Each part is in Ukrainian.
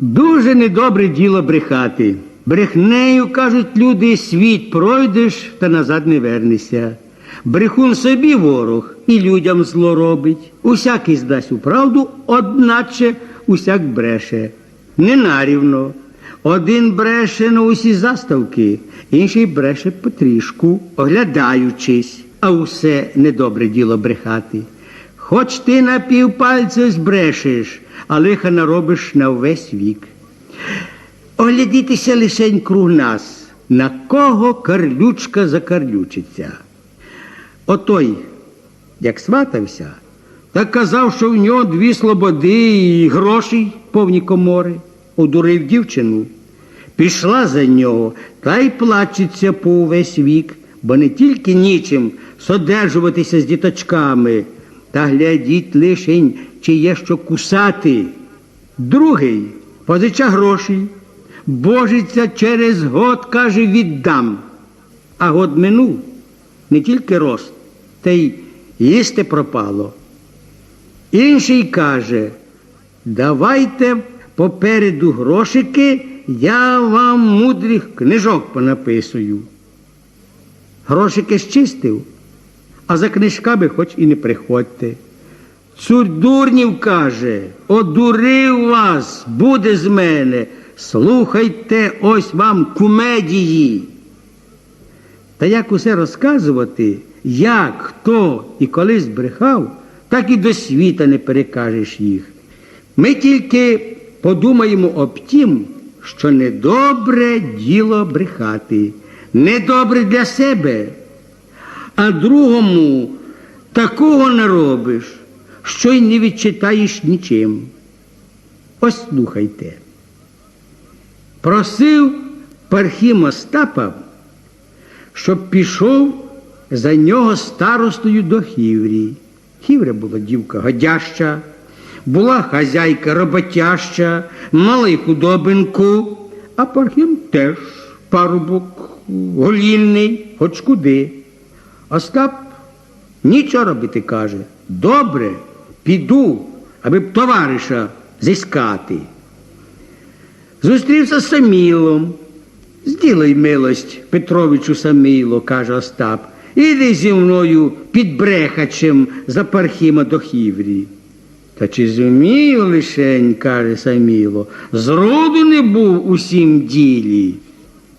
Дуже недобре діло брехати. Брехнею, кажуть люди, світ пройдеш та назад не вернешся. Брехун собі ворог і людям зло робить. Усякий здасть у правду, одначе усяк бреше. Ненарівно. Один бреше на усі заставки, інший бреше потрішку, оглядаючись, а усе недобре діло брехати. Хоч ти на півпальця збрешеш, а лиха наробиш на весь вік. Оглядітеся лишень круг нас, на кого карлючка закарлючиться. Отой, як сватався, так казав, що в нього дві слободи і грошей повні комори, одурив дівчину. Пішла за нього та й плачеться по увесь вік, бо не тільки нічим содержуватися з діточками, та глядіть лишень, чи є що кусати. Другий позича грошей, божиться через год, каже, віддам. А год минув не тільки рост, та й їсти пропало. Інший каже, давайте попереду грошики, я вам мудрих книжок понаписую. Грошики щистив, а за книжками хоч і не приходьте. Цур дурнів каже, одурив вас, буде з мене. Слухайте ось вам кумедії. Та як усе розказувати, як, хто і коли збрехав, так і до світа не перекажеш їх. Ми тільки подумаємо об тім, що недобре діло брехати, недобре для себе, а другому такого не робиш, що й не відчитаєш нічим. Ось слухайте. Просив Пархім Остапа, щоб пішов за нього старостою до Хіврі. Хівря була дівка годяща, була хазяйка роботяща, мала й худобинку, а Пархім теж парубок голільний, хоч куди. Остап нічого робити каже. Добре, піду, аби б товариша зіскати. Зустрівся з Самілом. Зділай милость Петровичу Саміло, каже Остап. Іди зі мною під брехачем за Пархіма до Хіврі. Та чи зумію лишень, каже Саміло, зроду не був у сім ділі.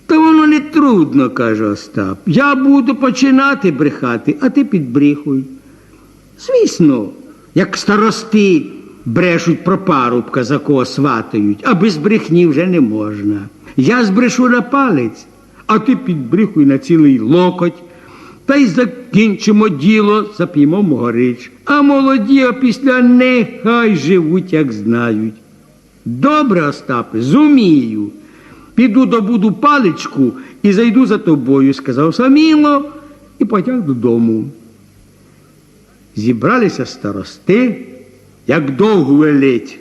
Та воно не трудно, каже Остап. Я буду починати брехати, а ти підбріхуй. Звісно, як старости брешуть про парубка, за кого сватають, а без брехні вже не можна. Я збрешу на палець, а ти підбріхуй на цілий локоть. Та й закінчимо діло, зап'ємо могорич. А молоді опісля нехай живуть, як знають. Добре, Остапе, зумію. Піду добуду паличку і зайду за тобою, сказав Саміло, і потяг додому. Зібралися старости, як довго велить.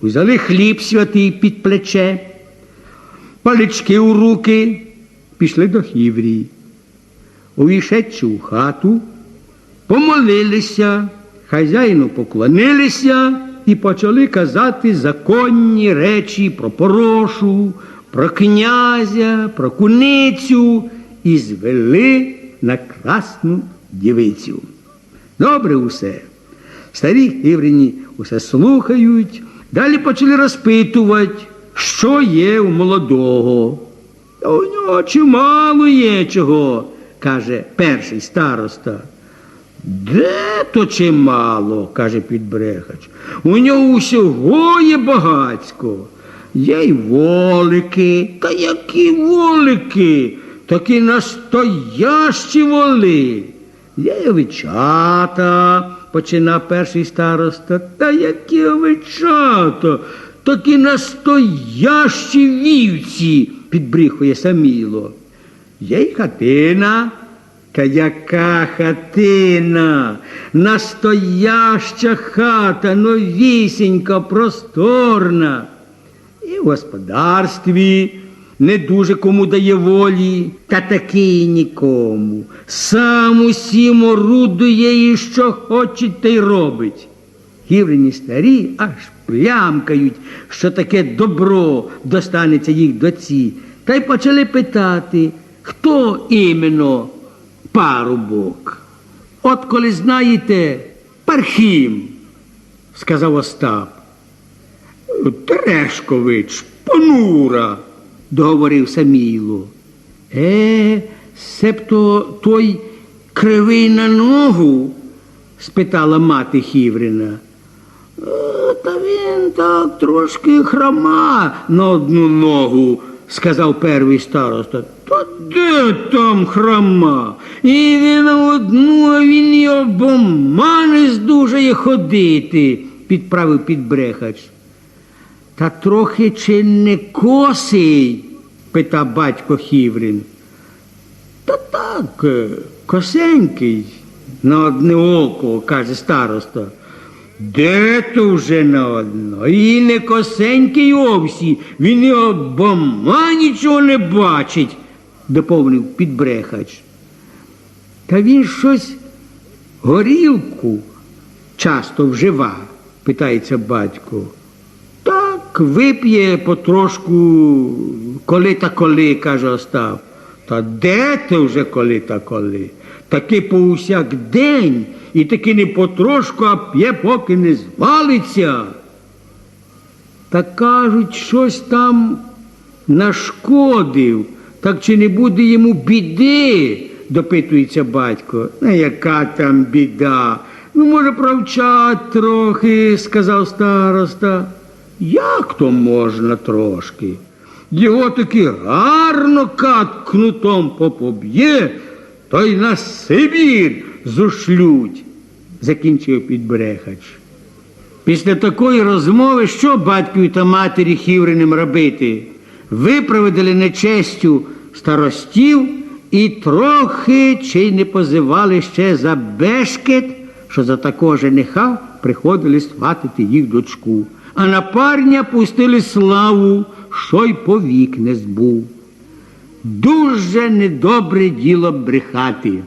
Узяли хліб святий під плече, палички у руки, пішли до Хіврії. Увійшедши у хату, помолилися, хазяїну поклонилися і почали казати законні речі про порошу, про князя, про куницю і звели на красну дівицю. Добре усе. Старі хіврині усе слухають, далі почали розпитувати, що є у молодого. Та у нього чимало є чого, каже перший староста. Де то чимало, каже підбрехач. У нього усього є багацько. Є й волики. Та які волики? Такі настоящі воли. Є овечата, почина перший староста. Та які овечата? Такі настоящі вівці, підбріхує Саміло. Є й хатина. Та яка хатина, настояща хата, новісінька, просторна. І в господарстві не дуже кому дає волі, та таки нікому. Сам усім орудує і що хоче, те й робить. Гіврині старі аж плямкають, що таке добро достанеться їх доці. Та й почали питати, хто іменно парубок. От коли знаєте, Пархім, сказав Остап. Терешкович, понура, договорив Саміло. Е, себто той кривий на ногу? спитала мати Хіврина. «Е, Та він так трошки хрома на одну ногу, сказав перший староста. Та де там хрома? І він одну, а він і обома не здужає ходити, підправив підбрехач. Та трохи чи не косий? питав батько Хіврин. Та так, е, косенький, на одне око, каже староста. Де то вже на одно? І не косенький овсі, він і обома нічого не бачить, доповнив підбрехач. Та він щось горілку часто вжива, питається батько. Вип'є потрошку, коли та коли, каже Остап. Та де ти вже коли та коли? Таки по усяк день, і таки не потрошку, а п'є, поки не звалиться. Та кажуть, щось там нашкодив, так чи не буде йому біди, допитується батько. Ну, яка там біда? Ну, може, провчать трохи, сказав староста. Як то можна трошки? Його таки гарно кат кнутом попоб'є, то й на Сибір зушлють, закінчив підбрехач. Після такої розмови що батькові та матері Хівриним робити? Випроводили нечестю старостів і трохи чи не позивали ще за бешкет, що за такого жениха приходили сватити їх дочку. А на парня пустили славу, що й повік не збув. Дуже недобре діло брехати.